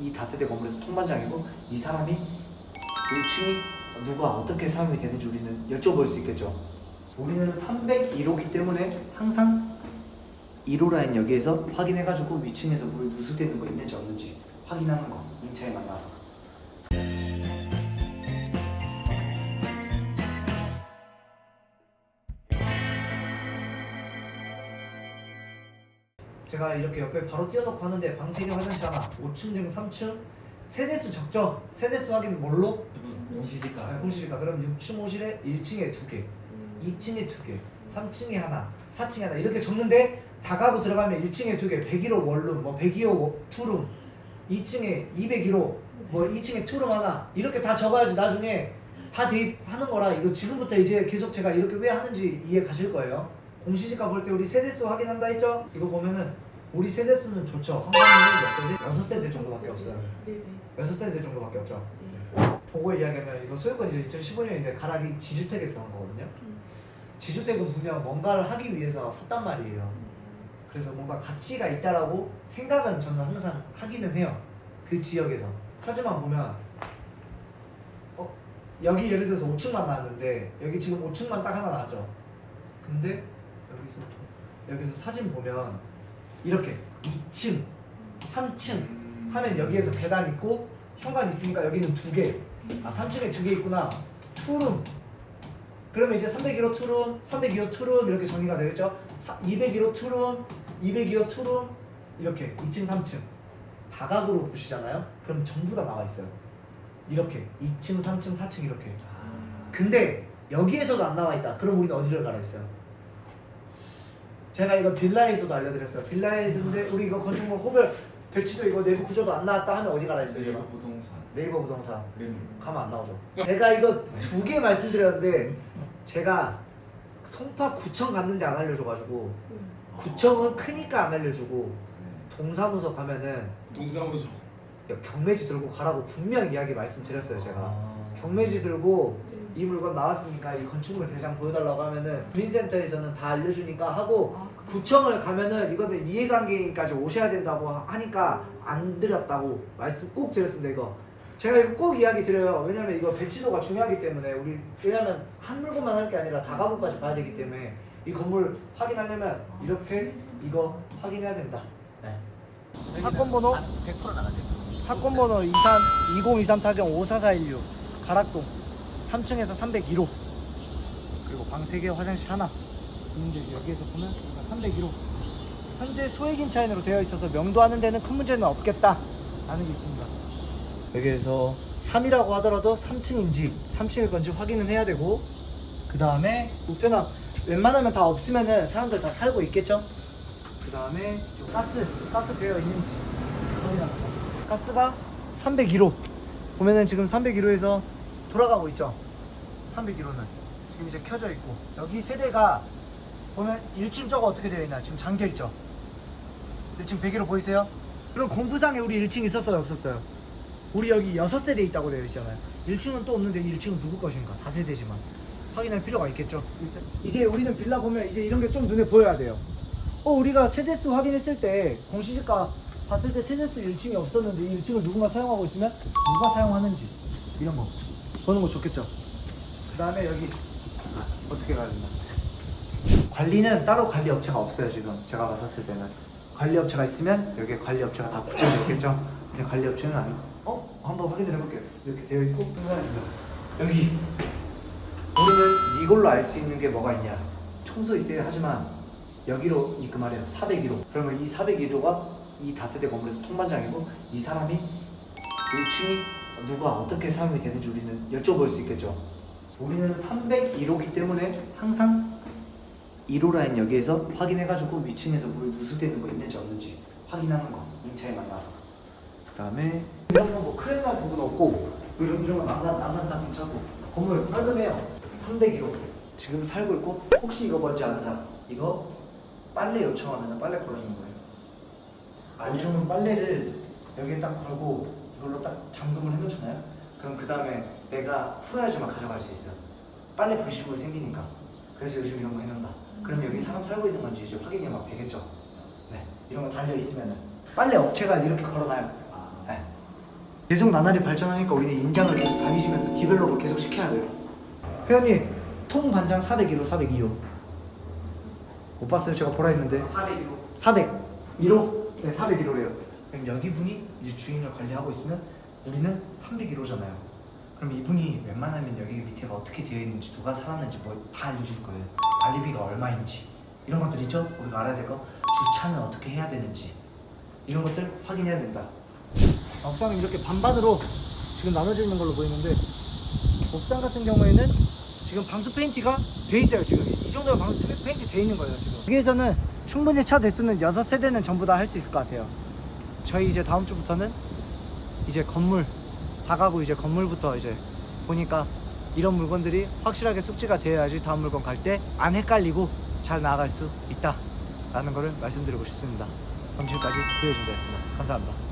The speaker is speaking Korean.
이 다세대 건물에서 통반장이고 이 사람이 1층이 누가 어떻게 사용이 되는지 우리는 여쭤볼 수 있겠죠. 우리는 301호기 때문에 항상 1호 라인 여기에서 확인해가지고 위층에서 물 누수되는 거 있는지 없는지 확인하는 거 임차에 만나서. 제가 이렇게 옆에 바로 띄워놓고 하는데 방 3개 화장실 하나 5층 중 3층? 세대수 적죠? 세대수 확인 뭘로? 공시지가 아, 공시지가 그럼 6층 호실에 1층에 2개 2층에 2개 3층에 하나 4층에 하나 이렇게 적는데 다가구 들어가면 1층에 2개 101호 원룸 뭐 102호 투룸 2층에 201호 뭐 2층에 투룸 하나 이렇게 다 적어야지 나중에 다 대입하는 거라 이거 지금부터 이제 계속 제가 이렇게 왜 하는지 이해 가실 거예요 공시지가 볼 때 우리 세대수 확인한다 했죠? 이거 보면은 우리 세대수는 좋죠 한국은 몇 세대? 6세대 정도밖에 없어요 네네. 6세대 정도밖에 없죠 네. 보고 이야기하면 이거 소유권 이제 2015년인데 가락이 지주택에서 한 거거든요. 음. 지주택은 분명 뭔가를 하기 위해서 샀단 말이에요. 그래서 뭔가 가치가 있다라고 생각은 저는 항상 하기는 해요. 그 지역에서 사진만 보면 어 여기 예를 들어서 5층만 나왔는데 여기 지금 5층만 딱 하나 나왔죠. 근데 여기서 여기서 사진 보면 이렇게 2층, 3층 하면 여기에서 계단 있고 현관 있으니까 여기는 두 개. 아 3층에 두 개 있구나. 투룸. 그러면 이제 301호 투룸, 302호 투룸 이렇게 정리가 되겠죠? 201호 투룸, 202호 투룸 이렇게 2층, 3층 다각으로 보시잖아요. 그럼 전부 다 나와 있어요. 이렇게 2층, 3층, 4층 이렇게. 근데 여기에서도 안 나와 있다. 그럼 우리는 어디를 가라 했어요? 제가 이거 빌라에서도 알려드렸어요. 빌라에서인데 우리 이거 건축물 호별 배치도 이거 내부 구조도 안 나왔다 하면 어디 가라 했어요? 제가? 네이버 부동산 네이버 부동산 그림 가면 안 나오죠. 제가 이거 두 개 말씀드렸는데 제가 송파 구청 갔는데 안 알려줘가지고 음. 구청은 크니까 안 알려주고 네. 동사무소 가면은 동사무소 경매지 들고 가라고 분명 이야기 말씀드렸어요 제가 아. 경매지 들고 음. 이 물건 나왔으니까 이 건축물 대장 보여달라고 하면은 주민센터에서는 다 알려주니까 하고 아. 구청을 가면은 이거는 이해관계인까지 오셔야 된다고 하니까 안 드렸다고 말씀 꼭 드렸습니다 이거. 제가 이거 꼭 이야기 드려요. 왜냐면 이거 배치도가 중요하기 때문에 우리 왜냐면 한 물건만 할 게 아니라 다 가구까지 봐야 되기 때문에 이 건물 확인하려면 이렇게 이거 확인해야 된다. 네. 사건 번호? 100% 나가죠. 사건 번호 23 2023 타경 54416 가락동 3층에서 301호. 그리고 방 3개 화장실 하나 이제 여기에서 보면 301호 현재 소액 임차인으로 되어 있어서 명도하는 데는 큰 문제는 없겠다. 라는 게 있습니다. 여기에서 3이라고 하더라도 3층인지 3층일 건지 확인은 해야 되고 그 다음에 우편함 웬만하면 다 없으면은 사람들 다 살고 있겠죠? 그 다음에 가스 가스 되어 있는지 가스가 301호 보면은 지금 301호에서 돌아가고 있죠? 301호는. 지금 이제 켜져 있고. 여기 세대가 보면 1층 저거 어떻게 되어 있나? 지금 잠겨 있죠? 1층 101호 보이세요? 그럼 공부상에 우리 1층 있었어요? 없었어요? 우리 여기 6세대 있다고 되어 있잖아요. 1층은 또 없는데 1층은 누구 것인가? 다세대지만. 확인할 필요가 있겠죠? 이제 우리는 빌라 보면 이제 이런 게 좀 눈에 보여야 돼요. 어 우리가 세대수 확인했을 때 공시지가 봤을 때 세대수 1층이 없었는데 이 1층을 누군가 사용하고 있으면 누가 사용하는지 이런 거 보는 거 좋겠죠? 그 다음에 여기 어떻게 가야 되나 관리는 따로 관리 업체가 없어요 지금. 제가 봤었을 때는. 관리 업체가 있으면 여기에 관리 업체가 다 붙여져 있겠죠? 근데 관리 업체는 아니고 어? 한번 확인을 해볼게요. 이렇게 되어 있고 여기 우리는 이걸로 알 수 있는 게 뭐가 있냐? 청소 이때 하지만 여기로 입금하래요. 401호. 그러면 이 401호가 이 다세대 건물에서 통반장이고 이 사람이 1층이 누가 어떻게 사용이 되는지 우리는 여쭤볼 수 있겠죠. 우리는 301호기 때문에 항상 1호 라인 여기에서 확인해가지고 위층에서 물 누수되는 거 있는지 없는지 확인하는 거 임차에 만나서. 그 다음에 이런 거뭐 크레나 부분 없고 이런 이런 거 난간 난간 다 괜찮고. 건물 깔끔해요. 301호 지금 살고 있고 혹시 이거 뭔지 아는 사람 이거 빨래 요청하면 빨래 걸어주는 거예요. 요즘은 빨래를 여기에 딱 걸고 이걸로 딱 잠금을 해놓잖아요. 그럼 그 다음에 내가 풀어야지만 가져갈 수 있어요. 빨래 불식물이 생기니까 그래서 요즘 이런 거 해놓는다. 그럼 여기 사람 살고 있는 건지 이제 확인이 막 되겠죠? 네 이런 거 달려 있으면은. 빨래 업체가 이렇게 걸어놔요. 네. 계속 나날이 발전하니까 우리는 인장을 계속 다니시면서 디벨롭을 계속 시켜야 돼요. 회원님 통 반장 401호 402호. 못 봤어요? 제가 보라 했는데. 401호. 401호? 네 401호래요. 그럼 여기 분이 이제 주인을 관리하고 있으면 우리는 301호잖아요. 그럼 이분이 웬만하면 여기 밑에가 어떻게 되어 있는지 누가 살았는지 뭐 다 알려줄 거예요. 관리비가 얼마인지 이런 것들 있죠? 우리가 알아야 될 거. 주차는 어떻게 해야 되는지 이런 것들 확인해야 된다. 옥상은 이렇게 반반으로 지금 나눠져 있는 걸로 보이는데 옥상 같은 경우에는 지금 방수 페인트가 돼 있어요 지금 이 정도로 방수 페인트 돼 있는 거예요 지금 여기에서는 충분히 차 대수는 6세대는 전부 다 할 수 있을 것 같아요 저희 이제 다음 주부터는 이제 건물 다가구 이제 건물부터 이제 보니까 이런 물건들이 확실하게 숙지가 되어야지 다음 물건 갈 때 안 헷갈리고 잘 나아갈 수 있다 라는 거를 말씀드리고 싶습니다. 그럼 지금까지 구해준다였습니다. 감사합니다